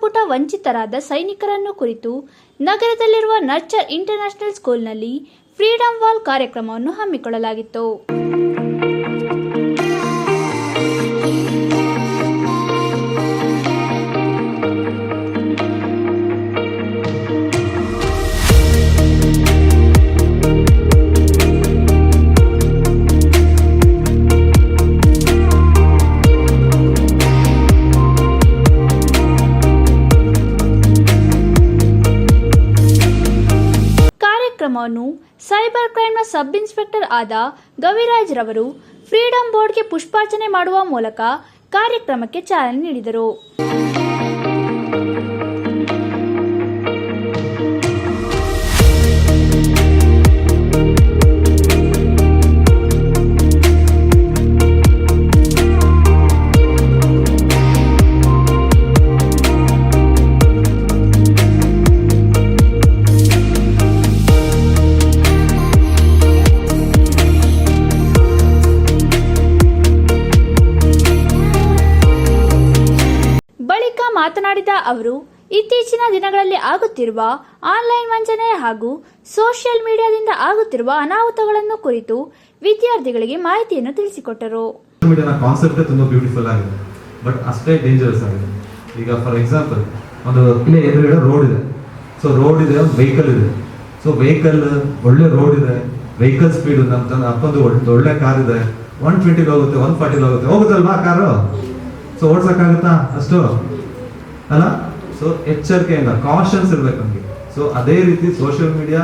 ಪುಟ ವಂಚಿತರಾದ ಸೈನಿಕರನ್ನು ಕುರಿತು ನಗರದಲ್ಲಿರುವ ನರ್ಚರ್ ಇಂಟರ್ನ್ಯಾಷನಲ್ ಸ್ಕೂಲ್ನಲ್ಲಿ ಫ್ರೀಡಂ ವಾಲ್ ಕಾರ್ಯಕ್ರಮವನ್ನು ಹಮ್ಮಿಕೊಳ್ಳಲಾಗಿತ್ತು. ಕಾರ್ಯಕ್ರಮವನ್ನು ಸೈಬರ್ ಕ್ರೈಮ್ನ ಸಬ್ ಇನ್ಸ್ಪೆಕ್ಟರ್ ಆದ ಗವಿರಾಜ್ ರವರು ಫ್ರೀಡಂ ಬೋರ್ಡ್ಗೆ ಪುಷ್ಪಾರ್ಚನೆ ಮಾಡುವ ಮೂಲಕ ಕಾರ್ಯಕ್ರಮಕ್ಕೆ ಚಾಲನೆ ನೀಡಿದರು. ಮಾತನಾಡಿದ ಅವರು, ಇತ್ತೀಚಿನ ದಿನಗಳಲ್ಲಿ ಆಗುತ್ತಿರುವ ಆನ್ಲೈನ್ ವಂಚನೆ ಹಾಗೂ ಸೋಷಿಯಲ್ ಮೀಡಿಯಾದಿಂದ ಆಗುತ್ತಿರುವ ಅನಾಹುತಗಳನ್ನು ಕುರಿತು ವಿದ್ಯಾರ್ಥಿಗಳಿಗೆ ಮಾಹಿತಿಯನ್ನು ತಿಳಿಸಿಕೊಟ್ಟರು. ಕಾನ್ಸೆಪ್ಟೇ ತುಂಬ ಬ್ಯೂಟಿಫುಲ್ ಆಗಿದೆ. ಬಟ್ ಅಷ್ಟೇ ಡೇಂಜರಸ್ ಆಗಿದೆ. ಈಗ ಫಾರ್ ಎಕ್ಸಾಂಪಲ್ ಒಂದು ಇಲ್ಲೇ ಎದುರುಗಡೆ ರೋಡ್ ಇದೆ. ಸೊ ರೋಡ್ ಇದೆ ಒಂದು ವೆಹಿಕಲ್ ಇದೆ. ಸೊ ವೆಹಿಕಲ್ ಒಳ್ಳೆ ರೋಡ್ ಇದೆ. ವೆಹಿಕಲ್ ಸ್ಪೀಡ್ ನಮ್ಮ ಅಪ್ಪಂದು ಒಳ್ಳೆ ಕಾರ್ ಇದೆ. ಒನ್ ಟ್ವೆಂಟಿಗೆ ಹೋಗುತ್ತೆ ಒನ್ ಫಾರ್ಟಿಲಿ ಹೋಗುತ್ತೆ. ಹೋಗುತ್ತಲ್ವಾ ಕಾರು ಸೊ ಓಡ್ಸಕ್ಕಾಗುತ್ತಾ ಅಷ್ಟು? ಅಲ್ಲ? ಸೊ ಎಚ್ಚರಿಕೆಯಿಂದ ಕಾಷನ್ಸ್ ಇರ್ಬೇಕು ನಮಗೆ. ಸೊ ಅದೇ ರೀತಿ ಸೋಷಿಯಲ್ ಮೀಡಿಯಾ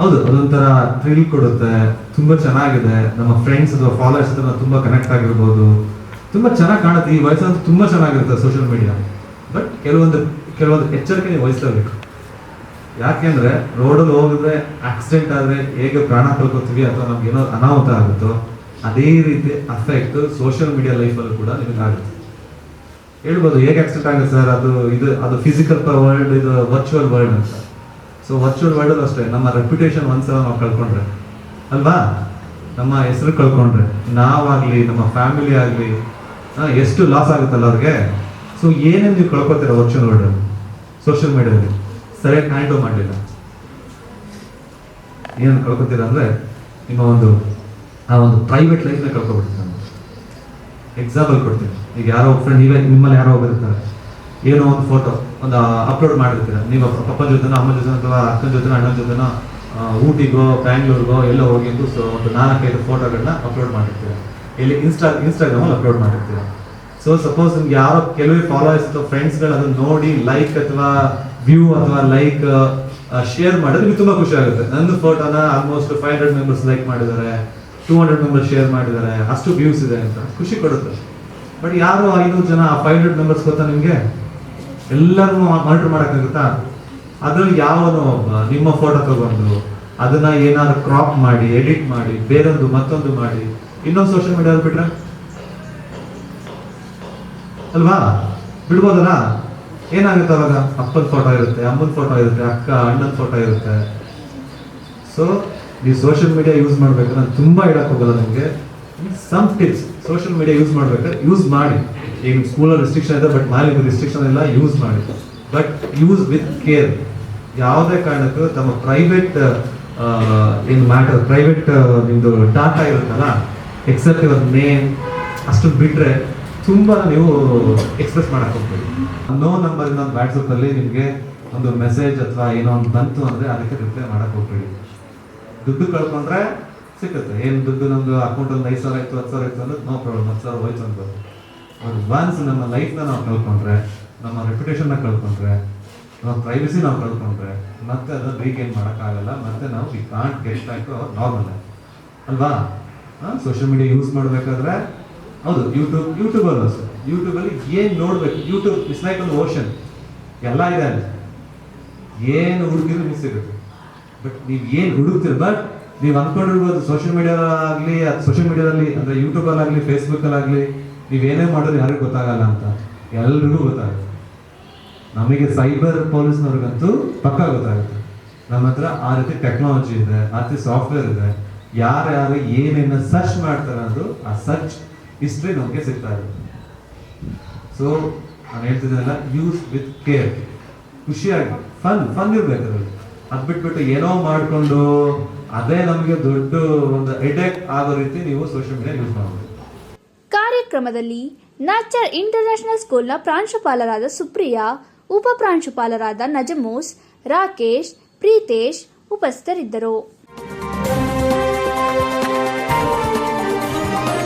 ಹೌದು, ಅದೊಂಥರ ಥ್ರಿಲ್ ಕೊಡುತ್ತೆ, ತುಂಬಾ ಚೆನ್ನಾಗಿದೆ. ನಮ್ಮ ಫ್ರೆಂಡ್ಸ್ ಅಥವಾ ಫಾಲೋವರ್ಸ್ ಹತ್ರ ತುಂಬಾ ಕನೆಕ್ಟ್ ಆಗಿರ್ಬೋದು. ತುಂಬಾ ಚೆನ್ನಾಗಿ ಕಾಣುತ್ತೆ, ಈ ವಯಸ್ಸಂತೂ ತುಂಬಾ ಚೆನ್ನಾಗಿರುತ್ತೆ ಸೋಷಿಯಲ್ ಮೀಡಿಯಾ ಬಟ್ ಕೆಲವೊಂದು ಕೆಲವೊಂದು ಎಚ್ಚರಿಕೆ ನೀವು ವಹಿಸಲೇಬೇಕು. ಯಾಕೆಂದ್ರೆ ರೋಡಲ್ಲಿ ಹೋಗಿದ್ರೆ ಆಕ್ಸಿಡೆಂಟ್ ಆದ್ರೆ ಹೇಗೆ ಪ್ರಾಣ ಕಳ್ಕೊತೀವಿ ಅಥವಾ ನಮ್ಗೆ ಏನೋ ಅನಾಹುತ ಆಗುತ್ತೋ, ಅದೇ ರೀತಿ ಅಫೆಕ್ಟ್ ಸೋಷಿಯಲ್ ಮೀಡಿಯಾ ಲೈಫಲ್ಲೂ ಕೂಡ ನಿಮಗೆ ಆಗುತ್ತೆ ಹೇಳ್ಬೋದು, ಹೇಗೆ ಆಕ್ಸೆಪ್ಟ್ ಆಗುತ್ತೆ ಸರ್ ಅದು ಇದು, ಅದು ಫಿಸಿಕಲ್ ವರ್ಲ್ಡ್ ಇದು ವರ್ಚುವಲ್ ವರ್ಲ್ಡ್ ಅಂತ. ಸೊ ವರ್ಚುವಲ್ ವರ್ಲ್ಡ್ ಅಷ್ಟೇ, ನಮ್ಮ ರೆಪ್ಯುಟೇಷನ್ ಒಂದ್ಸಲ ನಾವು ಕಳ್ಕೊಂಡ್ರೆ. ಅಲ್ವಾ? ನಮ್ಮ ಹೆಸರು ಕಳ್ಕೊಂಡ್ರೆ. ನಾವಾಗ್ಲಿ, ನಮ್ಮ ಫ್ಯಾಮಿಲಿ ಆಗಲಿ ಎಷ್ಟು ಲಾಸ್ ಆಗುತ್ತಲ್ಲ ಅವ್ರಿಗೆ? ಸೊ ಏನೇನು ನೀವು ಕಳ್ಕೊತೀರ ವರ್ಚುವಲ್ ವರ್ಲ್ಡ್ ಸೋಷಿಯಲ್ ಮೀಡಿಯಾದಲ್ಲಿ ಸರಿಯಾಗಿ ಹ್ಯಾಂಡಲ್ ಮಾಡಲಿಲ್ಲ. ಏನು ಕಳ್ಕೊತೀರ ಅಂದ್ರೆ, ನಿಮ್ಮ ಒಂದು, ಆ ಒಂದು ಪ್ರೈವೇಟ್ ಲೈಫ್ನ ಕಳ್ಕೊಬಿಡ್ತೀರ ಎಕ್ಸಾಂಪಲ್ ಕೊಡ್ತೀನಿ. ಈಗ ಯಾರೋ ಫ್ರೆಂಡ್ ನೀವೇ ನಿಮ್ಮಲ್ಲಿ ಯಾರೋ ಒಬ್ಬರಿರ್ತಾರೆ ಏನೋ ಒಂದು ಫೋಟೋ ಒಂದು ಅಪ್ಲೋಡ್ ಮಾಡಿರ್ತೀರ. ನೀವು ಪಪ್ಪನ ಜೊತೆನ, ಅಮ್ಮನ ಜೊತೆ ಅಥವಾ ಅಕ್ಕನ ಜೊತೆನ, ಅಣ್ಣನ ಜೊತೆನೋ ಊಟಿಗೋ, ಬ್ಯಾಂಗ್ಳೂರ್ಗೋ, ಎಲ್ಲೋ ಹೋಗಿದ್ದು ಸೊ, ಒಂದು ನಾಲ್ಕೈದು ಫೋಟೋಗಳನ್ನ ಅಪ್ಲೋಡ್ ಮಾಡಿರ್ತೀರ. ಇಲ್ಲಿ ಇನ್ಸ್ಟಾ ಇನ್ಸ್ಟಾಗ್ರಾಮಲ್ಲಿ ಅಪ್ಲೋಡ್ ಮಾಡಿರ್ತೀರ. ಸೊ ಸಪೋಸ್ ನಿಮ್ಗೆ ಯಾರೋ ಕೆಲವೇ ಫಾಲೋವರ್ಸ್ ಅಥವಾ ಫ್ರೆಂಡ್ಸ್ಗಳು ಅದನ್ನ ನೋಡಿ ಲೈಕ್ ಅಥವಾ ವ್ಯೂ ಅಥವಾ ಲೈಕ್ ಶೇರ್ ಮಾಡಿದ್ರೆ ನಿಮ್ಗೆ ತುಂಬ ಖುಷಿ ಆಗುತ್ತೆ. ನನ್ನ ಫೋಟೋನ almost five hundred members like ಮಾಡಿದ್ದಾರೆ. ಟೂ ಹಂಡ್ರೆಡ್ ಮೆಂಬರ್ಸ್ ಶೇರ್ ಮಾಡಿದ್ದಾರೆ, ಅಷ್ಟು ವ್ಯೂಸ್ ಇದೆ ಅಂತ. ಖುಷಿ ಕೊಡುತ್ತೆ. ಬಟ್ ಯಾರು ಐನೂರು ಜನ ಫೈವ್ ಹಂಡ್ರೆಡ್ ಮೆಂಬರ್ಸ್ ಗೊತ್ತಾ ನಿಮಗೆ? ಎಲ್ಲರೂ ಮಾನಿಟರ್ ಮಾಡೋಕ್ಕಾಗುತ್ತಾ? ಅದರಲ್ಲಿ ಯಾವನು ನಿಮ್ಮ ಫೋಟೋ ತಗೊಂಡು, ಅದನ್ನ ಏನಾದ್ರು ಕ್ರಾಪ್ ಮಾಡಿ ಎಡಿಟ್ ಮಾಡಿ, ಬೇರೊಂದು, ಮತ್ತೊಂದು ಮಾಡಿ, ಇನ್ನೊಂದು ಸೋಷಿಯಲ್ ಮೀಡಿಯಾದಲ್ಲಿ ಬಿಟ್ರೆ? ಅಲ್ವಾ? ಬಿಡ್ಬೋದಲ್ಲ? ಏನಾಗುತ್ತೆ ಅವಾಗ? ಅಪ್ಪನ ಫೋಟೋ ಇರುತ್ತೆ, ಅಮ್ಮನ ಫೋಟೋ ಇರುತ್ತೆ, ಅಕ್ಕ, ಅಣ್ಣನ ಫೋಟೋ ಇರುತ್ತೆ. ಸೊ ನೀವು ಸೋಷಿಯಲ್ ಮೀಡಿಯಾ ಯೂಸ್ ಮಾಡ್ಬೇಕು ನಾನು ತುಂಬಾ ಹೇಳಕ್ ಹೋಗಲ್ಲ ನಿಮಗೆ. Some tips social media use ಮಾಡ್ಬೇಕಾದ್ರೆ ಯೂಸ್ ಮಾಡಿ. ಈಗ ಸ್ಕೂಲಲ್ಲಿ ರಿಸ್ಟ್ರಿಕ್ಷನ್ ಇದೆ ಬಟ್ ಮಾಲಿ ರಿಸ್ಟ್ರಿಕ್ಷನ್ ಎಲ್ಲ ಯೂಸ್ ಮಾಡಿ. ಬಟ್ ಯೂಸ್ ವಿತ್ ಕೇರ್ ಯಾವುದೇ ಕಾರಣಕ್ಕೂ ತಮ್ಮ ಪ್ರೈವೇಟ್ ಏನು ಮ್ಯಾಟರ್ ಪ್ರೈವೇಟ್ ನಿಮ್ಮದು ಡಾಟಾ ಇರುತ್ತಲ್ಲ ಎಕ್ಸೆಪ್ಟ್ ಇವರ್ ನೇಮ್ ಅಷ್ಟು ಬಿಟ್ರೆ ತುಂಬ ನೀವು ಎಕ್ಸ್ಪ್ರೆಸ್ ಮಾಡಕ್ ಹೋಗ್ಬೇಡಿ. ನೋ ನಂಬರ್ ಇಂದ ವಾಟ್ಸಪ್ಪಲ್ಲಿ ನಿಮ್ಗೆ ಒಂದು ಮೆಸೇಜ್ ಅಥವಾ ಏನೋ ಒಂದು ಬಂತು ಅಂದ್ರೆ ಅದಕ್ಕೆ ರಿಪ್ಲೈ ಮಾಡಕ್ ಹೋಗ್ಬೇಡಿ. ದುಡ್ಡು ಕಳ್ಕೊಂಡ್ರೆ ಸಿಕ್ಕುತ್ತೆ. ಏನು ದುಡ್ಡು ನಮ್ದು ಅಕೌಂಟ್ ಒಂದು ಐದು ಸಾವಿರ ಆಯ್ತು, ಹತ್ತು ಸಾವಿರ ಆಯ್ತು ಅಂದ್ರೆ, ನೋ ಪ್ರಾಬ್ಲಮ್ ಹತ್ತು ಸಾವಿರ ಹೋಯ್ತು ಅಂತ. ಅದು ಒನ್ಸ್ ನಮ್ಮ ಲೈಫ್ನ ನಾವು ಕಳ್ಕೊಂಡ್ರೆ, ನಮ್ಮ ರೆಪ್ಯುಟೇಷನ್ನ ಕಳ್ಕೊಂಡ್ರೆ, ನಮ್ಮ ಪ್ರೈವಸಿ ನಾವು ಕಳ್ಕೊಂಡ್ರೆ, ಮತ್ತೆ ಅದನ್ನ ರೀಗೇನ್ ಮಾಡೋಕ್ಕಾಗಲ್ಲ, ಮತ್ತೆ ನಾವು we can't guest to our normal ಅಲ್ವಾ? ಸೋಷಿಯಲ್ ಮೀಡಿಯಾ ಯೂಸ್ ಮಾಡಬೇಕಾದ್ರೆ, ಹೌದು ಯೂಟ್ಯೂಬ್ ಯೂಟ್ಯೂಬಲ್ಲೂ ಅಷ್ಟೇ ಯೂಟ್ಯೂಬಲ್ಲಿ ಏನು ನೋಡ್ಬೇಕು? ಯೂಟ್ಯೂಬ್ ಇಟ್ಸ್ ಲೈಕ್ ಒಂದು ಓಷನ್ ಎಲ್ಲ ಇದೆ ಅಲ್ಲಿ. ಏನು ಹುಡುಕಿದ್ರು ಮಿಸ್ ಸಿಗುತ್ತೆ ಬಟ್ ನೀವು ಏನು ಹುಡುಕ್ತೀರ? ಬಟ್ ನೀವು ಅಂದ್ಕೊಂಡಿರ್ಬೋದು ಸೋಷಿಯಲ್ ಮೀಡಿಯಾ ಆಗಲಿ ಸೋಷಿಯಲ್ ಮೀಡಿಯಾದಲ್ಲಿ ಅಂದರೆ ಯೂಟ್ಯೂಬಲ್ಲಾಗಲಿ ಫೇಸ್ಬುಕ್ಕಲ್ಲಾಗಲಿ ನೀವೇನೇ ಮಾಡೋದು ಯಾರಿಗೂ ಗೊತ್ತಾಗಲ್ಲ ಅಂತ. ಎಲ್ರಿಗೂ ಗೊತ್ತಾಗುತ್ತೆ. ನಮಗೆ ಸೈಬರ್ ಪೊಲೀಸ್ನವ್ರಿಗಂತೂ ಪಕ್ಕ ಗೊತ್ತಾಗುತ್ತೆ. ನಮ್ಮ ಹತ್ರ ಆ ರೀತಿ ಟೆಕ್ನಾಲಜಿ ಇದೆ, ಆ ರೀತಿ ಸಾಫ್ಟ್ವೇರ್ ಇದೆ. ಯಾರ್ಯಾರು ಏನೇನು ಸರ್ಚ್ ಮಾಡ್ತಾರೆ ಅನ್ನೋದು ಆ ಸರ್ಚ್ ಹಿಸ್ಟ್ರಿ ನಮಗೆ ಸಿಗ್ತಾ ಇದೆ. ಸೊ ನಾನು ಹೇಳ್ತಿದ್ದೆಲ್ಲ ಯೂಸ್ ವಿತ್ ಕೇರ್ ಖುಷಿಯಾಗಿ ಫನ್ ಫನ್ ಇರಬೇಕು ಅದ್ರಲ್ಲಿ. ಅದ್ ಬಿಟ್ಬಿಟ್ಟು ಏನೋ ಮಾಡ್ಕೊಂಡು ಅದೇ ನಮಗೆ ದೊಡ್ಡ ಒಂದು ಹೆಡೆಕ್ ಆಗೋ ರೀತಿ ನೀವು ಸೋಷಿಯಲ್ ಮೀಡಿಯಾ ಯೂಸ್ ಮಾಡಬಹುದು ಕಾರ್ಯಕ್ರಮದಲ್ಲಿ ನ್ಯಾಚರ್ ಇಂಟರ್ನ್ಯಾಷನಲ್ ಸ್ಕೂಲ್ನ ಪ್ರಾಂಶುಪಾಲರಾದ ಸುಪ್ರಿಯಾ, ಉಪ ಪ್ರಾಂಶುಪಾಲರಾದ ನಜಮೋಸ್, ರಾಕೇಶ್, ಪ್ರೀತೇಶ್ ಉಪಸ್ಥಿತರಿದ್ದರು.